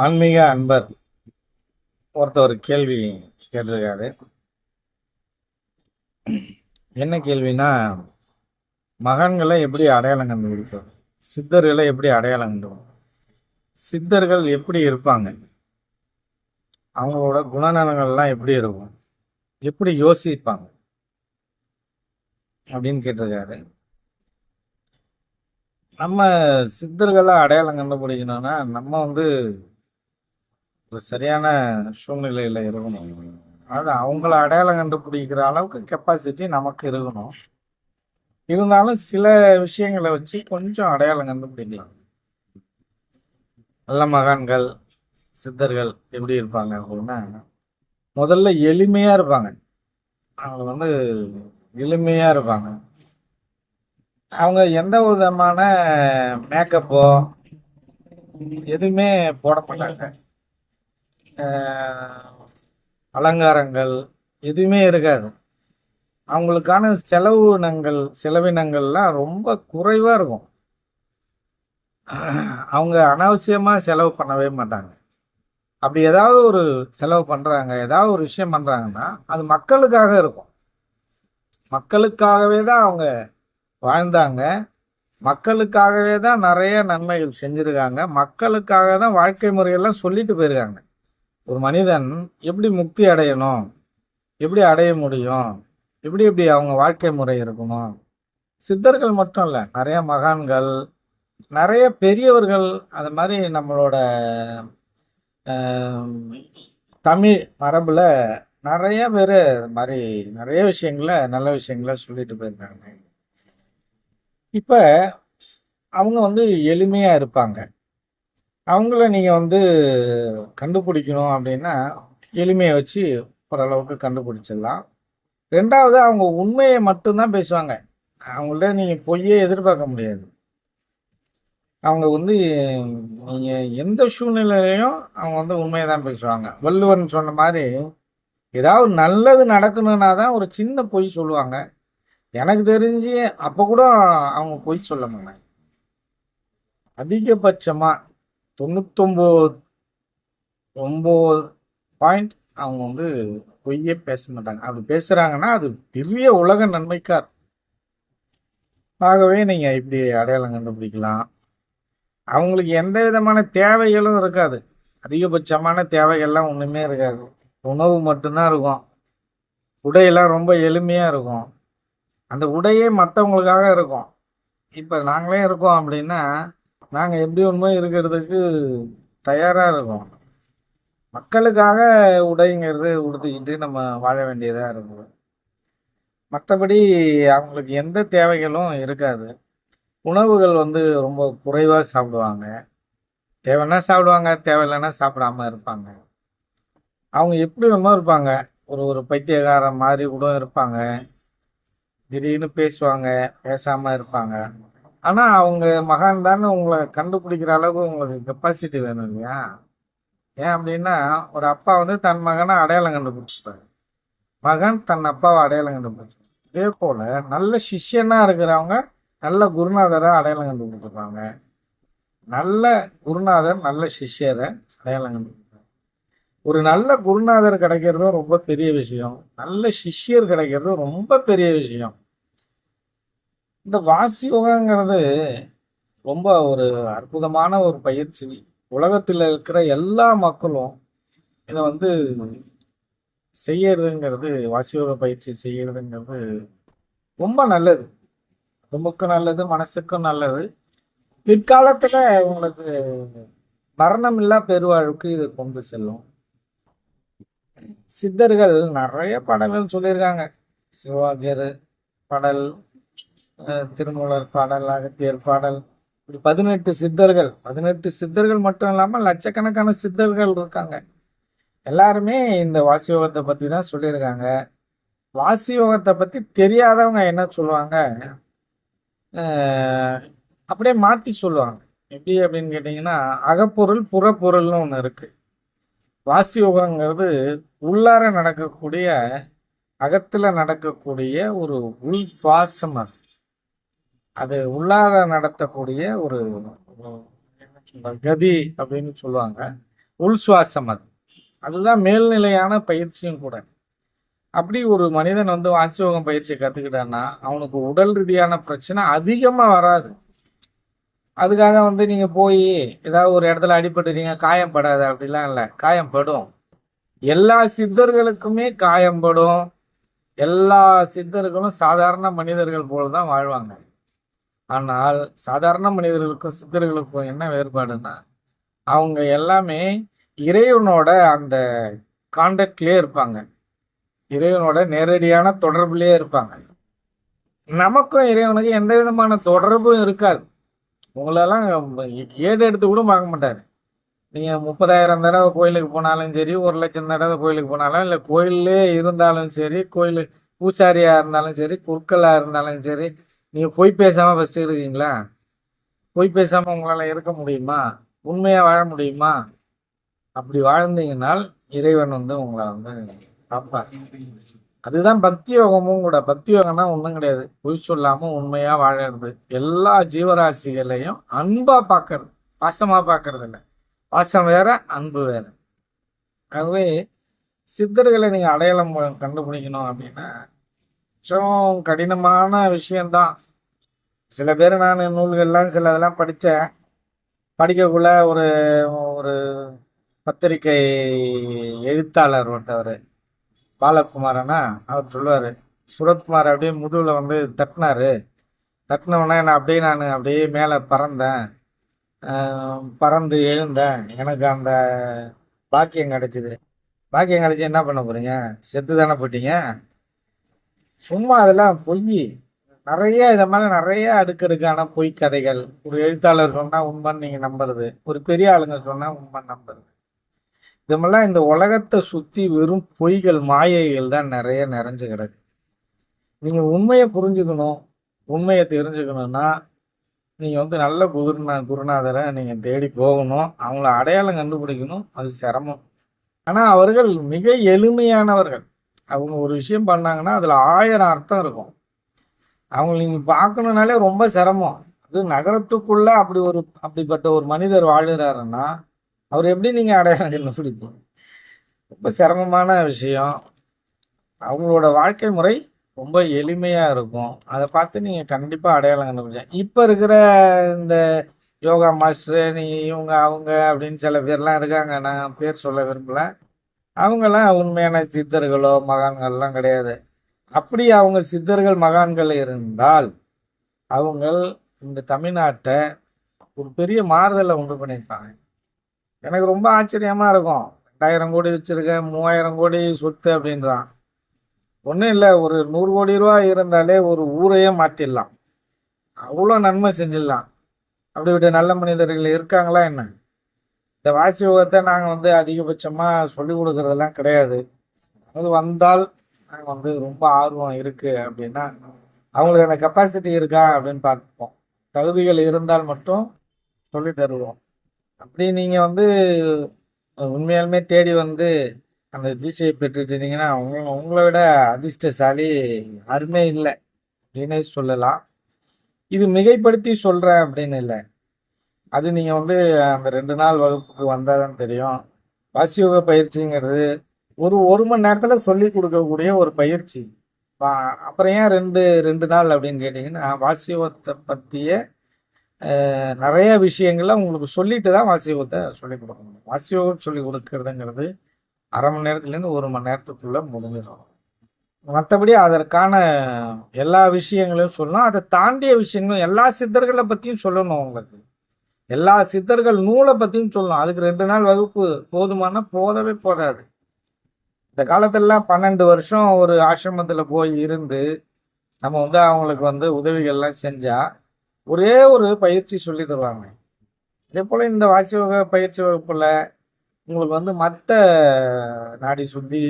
ஆன்மீக அன்பர் ஒருத்தர் கேள்வி கேட்டிருக்காரு. என்ன கேள்வினா மகான்களை எப்படி அடையாளம் கண்டுபிடிக்கும் சித்தர்களை எப்படி அடையாளம் கண்டுபிடிக்கும் சித்தர்கள் எப்படி இருப்பாங்க? அவங்களோட குணநலங்கள்லாம் எப்படி இருக்கும்? எப்படி யோசிப்பாங்க? அப்படின்னு கேட்டிருக்காரு. நம்ம சித்தர்களை அடையாளம் கண்டுபிடிக்கணும்னா நம்ம வந்து ஒரு சரியான சூழ்நிலையில் இருக்கணும். அதாவது அவங்கள அடையாளம் கண்டுபிடிக்கிற அளவுக்கு கெப்பாசிட்டி நமக்கு இருக்கணும். இருந்தாலும் சில விஷயங்களை வச்சு கொஞ்சம் அடையாளம் கண்டுபிடிக்கலாம். நல்ல மகான்கள் சித்தர்கள் எப்படி இருப்பாங்க அப்படின்னா முதல்ல எளிமையாக இருப்பாங்க. அவங்க வந்து எளிமையாக இருப்பாங்க. அவங்க எந்த விதமான மேக்கப்போ எதுவுமே போட மாட்டாங்க அலங்காரங்கள் எதுவுமே இருக்காது. அவங்களுக்கான செலவினங்கள் செலவினங்கள்லாம் ரொம்ப குறைவாக இருக்கும். அவங்க அனாவசியமாக செலவு பண்ணவே மாட்டாங்க. அப்படி ஏதாவது ஒரு செலவு பண்ணுறாங்க ஏதாவது ஒரு விஷயம் பண்ணுறாங்கன்னா அது மக்களுக்காக இருக்கும். மக்களுக்காகவே தான் அவங்க வாழ்ந்தாங்க. மக்களுக்காகவே தான் நிறைய நன்மைகள் செஞ்சுருக்காங்க. மக்களுக்காக தான் வாழ்க்கை முறையெல்லாம் சொல்லிட்டு போயிருக்காங்க. ஒரு மனிதன் எப்படி முக்தி அடையணும்? எப்படி அடைய முடியும்? எப்படி எப்படி அவங்க வாழ்க்கை முறை இருக்கணும்? சித்தர்கள் மட்டும் இல்லை நிறைய மகான்கள் நிறைய பெரியவர்கள் அது மாதிரி நம்மளோட தமிழ் மரபில் நிறைய பேர் மாதிரி நிறைய விஷயங்கள நல்ல விஷயங்கள சொல்லிட்டு போயிருக்காங்க. இப்போ அவங்க வந்து எளிமையாக இருப்பாங்க. அவங்கள நீங்கள் வந்து கண்டுபிடிக்கணும் அப்படின்னா எளிமையை வச்சு ஓரளவுக்கு கண்டுபிடிச்சிடலாம். ரெண்டாவது அவங்க உண்மையை மட்டும்தான் பேசுவாங்க. அவங்கள்ட்ட நீங்கள் பொய்யே எதிர்பார்க்க முடியாது. அவங்க வந்து நீங்கள் எந்த சூழ்நிலையிலையும் அவங்க வந்து உண்மையை தான் பேசுவாங்க. வள்ளுவன் சொன்ன மாதிரி ஏதாவது நல்லது நடக்கணும்னா தான் ஒரு சின்ன பொய் சொல்லுவாங்க. எனக்கு தெரிஞ்சு அப்போ கூட அவங்க பொய் சொல்ல மாட்டாங்க. அதிகபட்சமாக தொண்ணூத்தொம்போது ஒம்பது பாயிண்ட் அவங்க வந்து பொய்யே பேச மாட்டாங்க. அப்படி பேசுகிறாங்கன்னா அது பெரிய உலக நன்மைக்கார். ஆகவே நீங்கள் இப்படி அடையாளம் கண்டுபிடிக்கலாம். அவங்களுக்கு எந்த விதமான தேவைகளும் இருக்காது. அதிகபட்சமான தேவைகள்லாம் ஒன்றுமே இருக்காது. உணவு மட்டும்தான் இருக்கும். உடையெல்லாம் ரொம்ப எளிமையாக இருக்கும். அந்த உடையே மற்றவங்களுக்காக இருக்கும். இப்போ நாங்களே இருக்கோம் அப்படின்னா நாங்கள் எப்படி ஒன்றுமே இருக்கிறதுக்கு தயாராக இருக்கோம். மக்களுக்காக உடைங்கிறது உடுத்திக்கிட்டு நம்ம வாழ வேண்டியதாக இருக்குது. மற்றபடி அவங்களுக்கு எந்த தேவைகளும் இருக்காது. உணவுகள் வந்து ரொம்ப குறைவாக சாப்பிடுவாங்க. தேவைன்னா சாப்பிடுவாங்க தேவையில்லைன்னா சாப்பிடாம இருப்பாங்க. அவங்க எப்படி வேணுமோ இருப்பாங்க. ஒரு ஒரு பைத்தியகாரம் மாதிரி கூட இருப்பாங்க. திடீர்னு பேசுவாங்க பேசாமல் இருப்பாங்க. ஆனால் அவங்க மகான் தானே உங்களை கண்டுபிடிக்கிற அளவுக்கு உங்களுக்கு கெப்பாசிட்டி வேணும் இல்லையா? ஏன் அப்படின்னா ஒரு அப்பா வந்து தன் மகனை அடையாளம் கண்டுபிடிச்சிட்டாரு. மகன் தன் அப்பாவை அடையாளம் கண்டுபிடிச்சார் இதே போல் நல்ல சிஷ்யனாக இருக்கிறவங்க நல்ல குருநாதரை அடையாளம் கண்டுபிடிச்சிருப்பாங்க நல்ல குருநாதர் நல்ல சிஷ்யரை அடையாளம் கண்டுபிடிப்பாங்க ஒரு நல்ல குருநாதர் கிடைக்கிறதும் ரொம்ப பெரிய விஷயம். நல்ல சிஷ்யர் கிடைக்கிறதும் ரொம்ப பெரிய விஷயம். இந்த வாசி யோகாங்கிறது ரொம்ப ஒரு அற்புதமான ஒரு பயிற்சி. உலகத்தில் இருக்கிற எல்லா மக்களும் இதை வந்து செய்யறதுங்கிறது வாசியோக பயிற்சி செய்யறதுங்கிறது ரொம்ப நல்லது. உடம்புக்கும் நல்லது மனசுக்கும் நல்லது. பிற்காலத்துல உங்களுக்கு மரணமில்லா பெருவாழ்வுக்கு இது கொண்டு செல்லும். சித்தர்கள் நிறைய படங்கள் சொல்லியிருக்காங்க. சிவாகியர் படல் திருமூலர் பாடல் அகத்தியர் பாடல் இப்படி பதினெட்டு சித்தர்கள் பதினெட்டு சித்தர்கள் மட்டும் இல்லாமல் லட்சக்கணக்கான சித்தர்கள் இருக்காங்க. எல்லாருமே இந்த வாசியோகத்தை பற்றி தான் சொல்லியிருக்காங்க. வாசியோகத்தை பற்றி தெரியாதவங்க என்ன சொல்லுவாங்க? அப்படியே மாற்றி சொல்லுவாங்க. எப்படி அப்படின்னு கேட்டிங்கன்னா அகப்பொருள் புறப்பொருள்னு ஒன்று இருக்குது வாசியோகங்கிறது உள்ளார நடக்கக்கூடிய அகத்தில் நடக்கக்கூடிய ஒரு உள் சுவாசம் அது. அது உள்ளார நடத்தக்கூடிய ஒரு என்ன கதி அப்படின்னு சொல்லுவாங்க. உள் சுவாசம் அது. அதுதான் மேல்நிலையான பயிற்சியும் கூட. அப்படி ஒரு மனிதன் வந்து வாசியோகம் பயிற்சியை கற்றுக்கிட்டான்னா அவனுக்கு உடல் ரீதியான பிரச்சனை அதிகமாக வராது. அதுக்காக வந்து நீங்கள் போய் ஏதாவது ஒரு இடத்துல அடிபட்டுறீங்க காயம் படாது அப்படிலாம் இல்லை. காயம் படும். எல்லா சித்தர்களுக்குமே காயம்படும் எல்லா சித்தர்களும் சாதாரண மனிதர்கள் போல தான் வாழ்வாங்க. ஆனால் சாதாரண மனிதர்களுக்கும் சித்தர்களுக்கும் என்ன வேறுபாடுன்னா அவங்க எல்லாமே இறைவனோட அந்த கான்டாக்ட்லேயே இருப்பாங்க. இறைவனோட நேரடியான தொடர்புலேயே இருப்பாங்க. நமக்கும் இறைவனுக்கும் எந்த விதமான தொடர்பும் இருக்காது. உங்களெல்லாம் ஏடு எடுத்து கூட பார்க்க மாட்டார். நீங்கள் முப்பதாயிரம் தடவை கோயிலுக்கு போனாலும் சரி ஒரு லட்சம் தடவை கோயிலுக்கு போனாலும் இல்லை கோயிலே இருந்தாலும் சரி கோயில் பூசாரியாக இருந்தாலும் சரி குருக்களாக இருந்தாலும் சரி நீங்கள் பொய் பேசாமல் ஃபஸ்ட்டு இருக்கீங்களா? பொய் பேசாமல் உங்களால் இருக்க முடியுமா? உண்மையாக வாழ முடியுமா? அப்படி வாழ்ந்தீங்கன்னால் இறைவன் வந்து உங்களை வந்து பார்ப்பார் அதுதான் பக்தி யோகமும் கூட. பக்தி யோகம்னா ஒன்றும் கிடையாது. பொய் சொல்லாமல் உண்மையாக வாழறது. எல்லா ஜீவராசிகளையும் அன்பாக பார்க்கறது. பாசமாக பார்க்கறது இல்லை. பாசம் வேற அன்பு வேற. ஆகவே சித்தர்களை நீங்கள் அடையாளம் கண்டுபிடிக்கணும் அப்படின்னா கொஞ்சம் கடினமான விஷயந்தான் சில பேர் நான் நூல்கள்லாம் சில இதெல்லாம் படித்தேன் படிக்கக்குள்ள ஒரு ஒரு பத்திரிகை எழுத்தாளர் ஒருத்தவர் பாலகுமாரனா அவர் சொல்லுவார் சுரத்குமார் அப்படியே முதுகில் வந்து தட்டினார். தட்டினவுடனே நான் அப்படியே நான் அப்படியே மேலே பறந்தேன். பறந்து எழுந்தேன். எனக்கு அந்த பாக்கியம் கிடச்சிது. பாக்கியம் கிடச்சி என்ன பண்ண போகிறீங்க செத்து தானே போயிட்டீங்க? சும்மா அதெல்லாம் பொய். நிறைய இதை மாதிரி நிறைய அடுக்கடுக்கான பொய் கதைகள். ஒரு எழுத்தாளர் சொன்னால் உண்மைன்னு நீங்கள் நம்புறது. ஒரு பெரிய ஆளுங்க சொன்னால் உண்மை நம்புறது. இதுமெல்லாம் இந்த உலகத்தை சுற்றி வெறும் பொய்கள் மாயைகள் தான் நிறைய நிறைஞ்சு கிடக்கு. நீங்கள் உண்மையை புரிஞ்சுக்கணும் உண்மையை தெரிஞ்சுக்கணும்னா நீங்கள் வந்து நல்ல குருநா குருநாதரை நீங்கள் தேடி போகணும். அவங்கள அடையாளம் கண்டுபிடிக்கணும். அது சிரமம். ஆனால் அவர்கள் மிக எளிமையானவர்கள். அவங்க ஒரு விஷயம் பண்ணாங்கன்னா அதில் ஆயிரம் அர்த்தம் இருக்கும். அவங்க நீங்கள் பார்க்கணுனாலே ரொம்ப சிரமம். அது நகரத்துக்குள்ளே அப்படி ஒரு அப்படிப்பட்ட ஒரு மனிதர் வாழுறாருன்னா அவர் எப்படி நீங்கள் அடையாளம் கண்டுபிடிப்பீங்க? ரொம்ப சிரமமான விஷயம். அவங்களோட வாழ்க்கை முறை ரொம்ப எளிமையாக இருக்கும். அதை பார்த்து நீங்கள் கண்டிப்பாக அடையாளம் கண்டுபிடிச்சேன் இப்போ இருக்கிற இந்த யோகா மாஸ்டர் நீ இவங்க அவங்க அப்படின்னு சில பேர்லாம் இருக்காங்க. நான் பேர் சொல்ல விரும்பல. அவங்கெல்லாம் உண்மையான சித்தர்களோ மகான்கள்லாம் கிடையாது. அப்படி அவங்க சித்தர்கள் மகான்கள் இருந்தால் அவங்க இந்த தமிழ்நாட்டை ஒரு பெரிய மாறுதலை உண்டு பண்ணியிருக்காங்க எனக்கு ரொம்ப ஆச்சரியமாக இருக்கும். ரெண்டாயிரம் கோடி வச்சுருக்கேன் மூவாயிரம் கோடி சொத்து அப்படின்றான். ஒன்றும் இல்லை ஒரு நூறு கோடி ரூபா இருந்தாலே ஒரு ஊரையே மாற்றிடலாம் அவ்வளோ நன்மை செஞ்சிடலாம். அப்படி விட்டு நல்ல மனிதர்கள் இருக்காங்களா என்ன? இந்த வாசி யோகத்தை நாங்கள் வந்து அதிகபட்சமாக சொல்லிக் கொடுக்கறதெல்லாம் கிடையாது. அது வந்தால் நாங்கள் வந்து ரொம்ப ஆர்வம் இருக்குது அப்படின்னா அவங்களுக்கு அந்த கெப்பாசிட்டி இருக்கா அப்படின்னு பார்ப்போம். தகுதிகள் இருந்தால் மட்டும் சொல்லி தருவோம். அப்படி நீங்கள் வந்து உண்மையாலுமே தேடி வந்து அந்த தீட்சையை பெற்றுட்டு இருந்தீங்கன்னா உங்க உங்களை விட அதிர்ஷ்டசாலி யாருமே இல்லை. அப்படின்னே சொல்லலாம். இது மிகைப்படுத்தி சொல்கிறேன் அப்படின்னு இல்லை. அது நீங்கள் வந்து அந்த ரெண்டு நாள் வகுப்புக்கு வந்தால் தான் தெரியும். வசியோக பயிற்சிங்கிறது ஒரு ஒரு மணி நேரத்தில் சொல்லி கொடுக்கக்கூடிய ஒரு பயிற்சி. அப்புறம் ஏன் ரெண்டு ரெண்டு நாள் அப்படின்னு கேட்டிங்கன்னா வாசியோகத்தை பற்றிய நிறைய விஷயங்களை உங்களுக்கு சொல்லிட்டு தான் வாசியோகத்தை சொல்லிக் கொடுக்கணும் வாசியோகம் சொல்லி கொடுக்கறதுங்கிறது அரை மணி நேரத்துலேருந்து ஒரு மணி நேரத்துக்குள்ளே முடிஞ்சிடும். மற்றபடி அதற்கான எல்லா விஷயங்களையும் சொல்லணும். அதை தாண்டிய விஷயங்களும் எல்லா சித்தர்களை பற்றியும் சொல்லணும் உங்களுக்கு. எல்லா சித்தர்கள் நூலை பற்றியும் சொல்லலாம். அதுக்கு ரெண்டு நாள் வகுப்பு. போதுமான போதவே போதாது இந்த காலத்திலலாம் பன்னெண்டு வருஷம் ஒரு ஆசிரமத்தில் போய் இருந்து நம்ம வந்து அவங்களுக்கு வந்து உதவிகள்லாம் செஞ்சால் ஒரே ஒரு பயிற்சி சொல்லி தருவாங்க. இதே போல் இந்த வாசி வகை பயிற்சி வகுப்பில் உங்களுக்கு வந்து மற்ற நாடி சுத்தி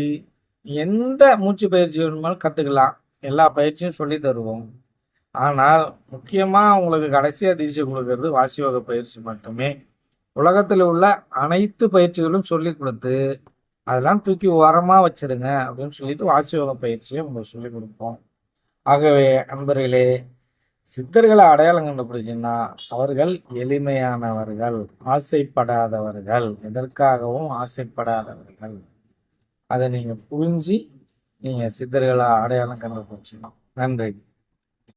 எந்த மூச்சு பயிற்சி வேணுமாலும் கற்றுக்கலாம் எல்லா பயிற்சியும் சொல்லி தருவோம். ஆனால் முக்கியமாக உங்களுக்கு கடைசியாக தீட்சை கொடுக்கறது வாசியோக பயிற்சி மட்டுமே. உலகத்தில் உள்ள அனைத்து பயிற்சிகளும் சொல்லி கொடுத்து அதெல்லாம் தூக்கி உரமாக வச்சிருங்க அப்படின்னு சொல்லிட்டு வாசி பயிற்சியை உங்களுக்கு சொல்லி கொடுப்போம். ஆகவே நண்பர்களே சித்தர்களை அடையாளம் கண்டுபிடிச்சிங்கன்னா அவர்கள் எளிமையானவர்கள் ஆசைப்படாதவர்கள் எதற்காகவும் ஆசைப்படாதவர்கள். அதை நீங்கள் புரிஞ்சு நீங்கள் சித்தர்களை அடையாளம் கண்டுபிடிச்சிடணும். நன்றி.